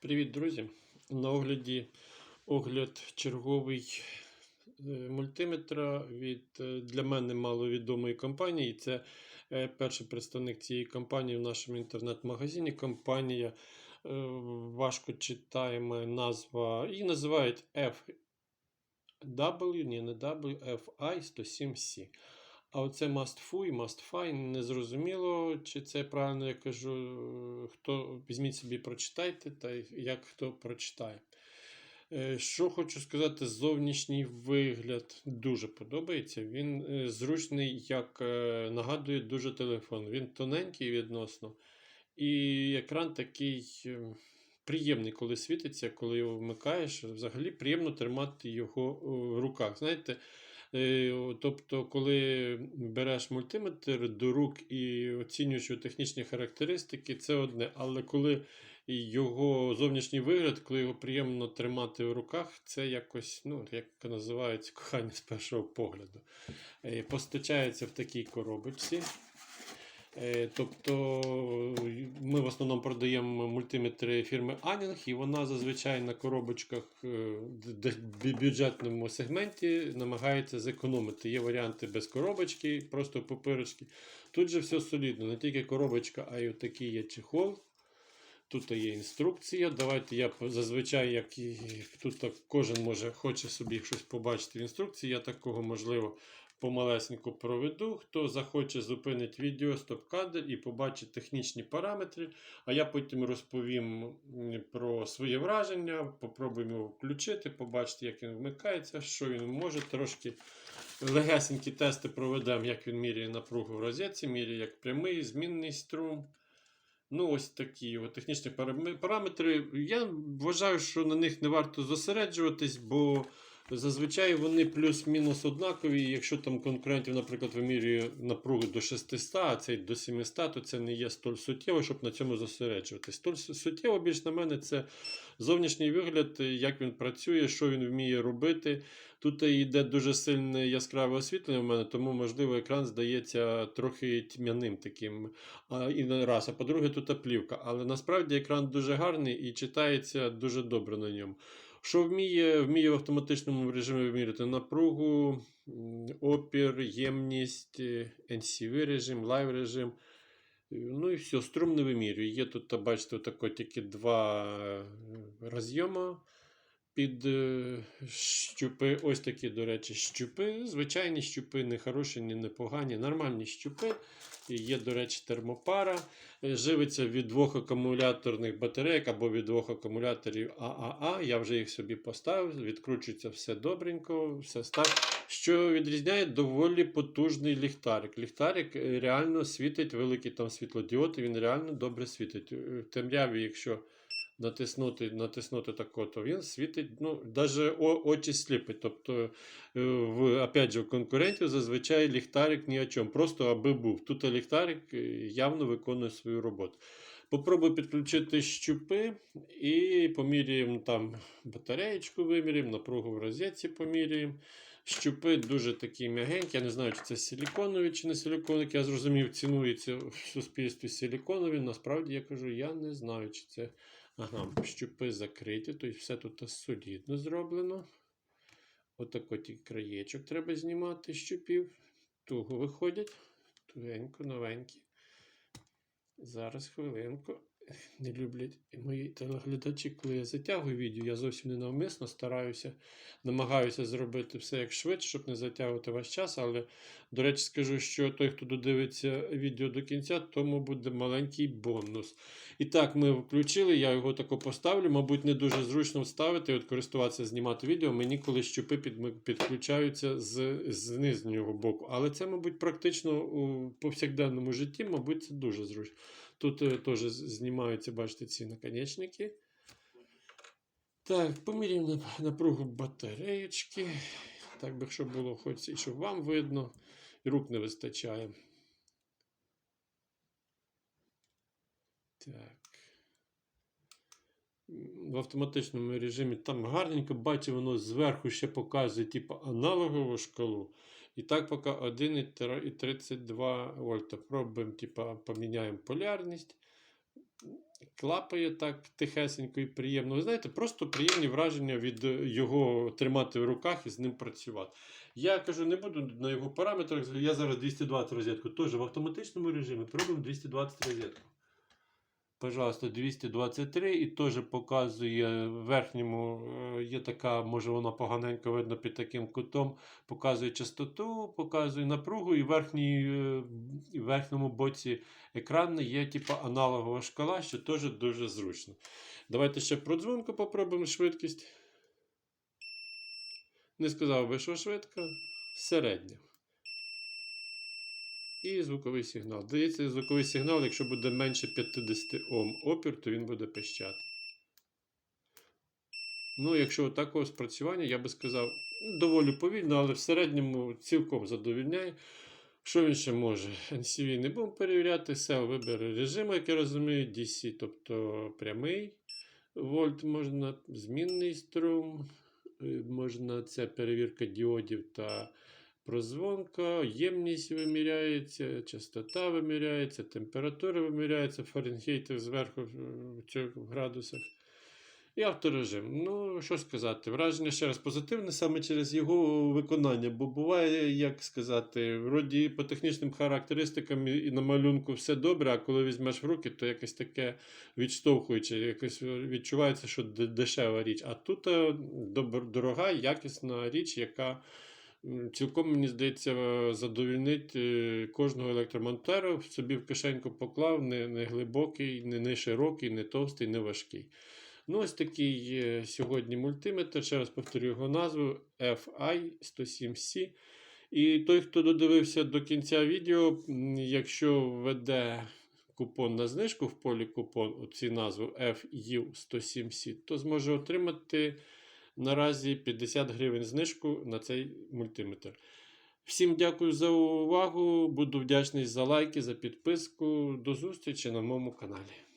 Привіт, друзі! На огляді огляд черговий е, мультиметра від е, для мене маловідомої компанії. Це е, перший представник цієї компанії в нашому інтернет-магазині. Компанія важко читаємо назва і називають FW, ні, не W, FI 107C. А оце must fu і must find, незрозуміло, чи це правильно я кажу. Хто візьміть собі, прочитайте, та як хто прочитає. Е, Що хочу сказати, зовнішній вигляд дуже подобається. Він е, зручний, як е, нагадує дуже телефон. Він тоненький відносно. І екран такий приємний, коли світиться, коли його вмикаєш. Взагалі приємно тримати його в руках. Знаєте, Тобто, коли береш мультиметр до рук і оцінюєш технічні характеристики, це одне. Але коли його зовнішній вигляд, коли його приємно тримати в руках, це якось, ну, як називається, кохання з першого погляду. Е, Постачається в такій коробочці. Е, Тобто ми в основному продаємо мультиметри фірми Anning, і вона зазвичай на коробочках е, д- д- бюджетному сегменті намагається зекономити. Є варіанти без коробочки, просто папирочки. Тут же все солідно, не тільки коробочка, а й отакий є чехол. Тут є інструкція. Давайте я зазвичай, як і тут кожен може хоче собі щось побачити в інструкції. Я такого можливо помалесеньку проведу. Хто захоче, зупинить відео, стоп-кадр і побачить технічні параметри. А я потім розповім про своє враження, попробуємо його включити, побачити, як він вмикається, що він може. Трошки легесенькі тести проведемо, як він міряє напругу в розетці, міряє як прямий, змінний струм. Ну, ось такі його технічні параметри. Я вважаю, що на них не варто зосереджуватись, бо зазвичай вони плюс-мінус однакові. Якщо там конкурентів, наприклад, вимірює напругу до 600, а цей до 700, то це не є столь суттєво, щоб на цьому зосереджуватись. Столь суттєво більш на мене це зовнішній вигляд, як він працює, що він вміє робити. Тут йде дуже сильне яскраве освітлення в мене, тому, можливо, екран здається трохи тьмяним таким. А, і раз. А по-друге, тут плівка. Але насправді екран дуже гарний і читається дуже добре на ньому. Що вміє? Вміє в автоматичному режимі виміряти напругу, опір, ємність, е, NCV режим, лайв режим. Е, Ну і все, струм не вимірює. Є тут, бачите, отако тільки два е, розйома під е, щупи. Ось такі, до речі, щупи. Звичайні щупи, не хороші, ні непогані, нормальні щупи. Є, до речі, термопара. Е, Живиться від двох акумуляторних батарейок або від двох акумуляторів ААА. Я вже їх собі поставив, відкручується все добренько, все став. Що відрізняє доволі потужний ліхтарик. Ліхтарик е, реально світить, великий там світлодіод, і він реально добре світить. В темряві, якщо натиснути, натиснути тако, то він світить, ну, навіть очі сліпить. Тобто, е, в, опять же, в конкурентів зазвичай ліхтарик ні о чому, просто аби був. Тут ліхтарик е, явно виконує свою роботу. Попробую підключити щупи і поміряємо там батареєчку, виміряємо, напругу в розетці поміряємо. Щупи дуже такі м'ягенькі. Я не знаю, чи це силіконові, чи не силіконові. Я зрозумів, цінується в суспільстві силіконові. Насправді я кажу, я не знаю, чи це. Ага, щупи закриті, тобто все тут солідно зроблено. Отак от і краєчок треба знімати щупів. Туго виходять. Тугенько, новенькі. Зараз хвилинку. Не люблять мої телеглядачі, коли я затягую відео, я зовсім ненавмисно стараюся, намагаюся зробити все як швидше, щоб не затягувати ваш час. Але, до речі, скажу, що той, хто додивиться відео до кінця, тому буде маленький бонус. І так, ми включили, я його тако поставлю. Мабуть, не дуже зручно вставити, от користуватися, знімати відео. Мені коли щупи під, підключаються з, з нижнього боку. Але це, мабуть, практично у повсякденному житті, мабуть, це дуже зручно. Тут е, теж знімаються, бачите, ці наконечники. Так, поміряємо нап- напругу батареєчки. Так би, щоб було хоч і щоб вам видно. І рук не вистачає. Так. В автоматичному режимі там гарненько, бачу, воно зверху ще показує типу, аналогову шкалу. І так поки 1,32 вольта. Пробуємо, типу, поміняємо полярність. клапає так тихесенько і приємно. Ви знаєте, просто приємні враження від його тримати в руках і з ним працювати. Я кажу, не буду на його параметрах. Я зараз 220 розетку теж в автоматичному режимі. Пробуємо 220 розетку. Пожалуйста, 223 і теж показує в верхньому, е, є така, може вона поганенько видно під таким кутом, показує частоту, показує напругу, і верхній, е, в верхньому боці екрану є типу, аналогова шкала, що теж дуже зручно. Давайте ще про дзвонку попробуємо швидкість. Не сказав би, що швидка, середня. І звуковий сигнал. Дається звуковий сигнал, якщо буде менше 50 Ом опір, то він буде пищати. Ну, якщо такого спрацювання, я би сказав, ну, доволі повільно, але в середньому цілком задовільняє. Що він ще може? NCV не будемо перевіряти, SEL вибере режим, як я розумію, DC, тобто прямий вольт можна, змінний струм, е, можна це перевірка діодів та прозвонка, ємність виміряється, частота виміряється, температура виміряється, Фаренгейт зверху в градусах. І авторежим. Ну, що сказати, враження ще раз позитивне саме через його виконання. Бо буває, як сказати, вроді по технічним характеристикам і на малюнку все добре, а коли візьмеш в руки, то якесь таке відштовхуюче, якось відчувається, що дешева річ. А тут е, дорога, якісна річ, яка цілком, мені здається, задовільнить е, кожного електромонтера, в собі в кишеньку поклав, не, не глибокий, не, не широкий, не товстий, не важкий. Ну, ось такий сьогодні мультиметр. Ще раз повторю його назву FI107C. І той, хто додивився до кінця відео, якщо введе купон на знижку в полі купон, оці назву FU107C, то зможе отримати наразі 50 гривень знижку на цей мультиметр. Всім дякую за увагу. Буду вдячний за лайки, за підписку. До зустрічі на моєму каналі.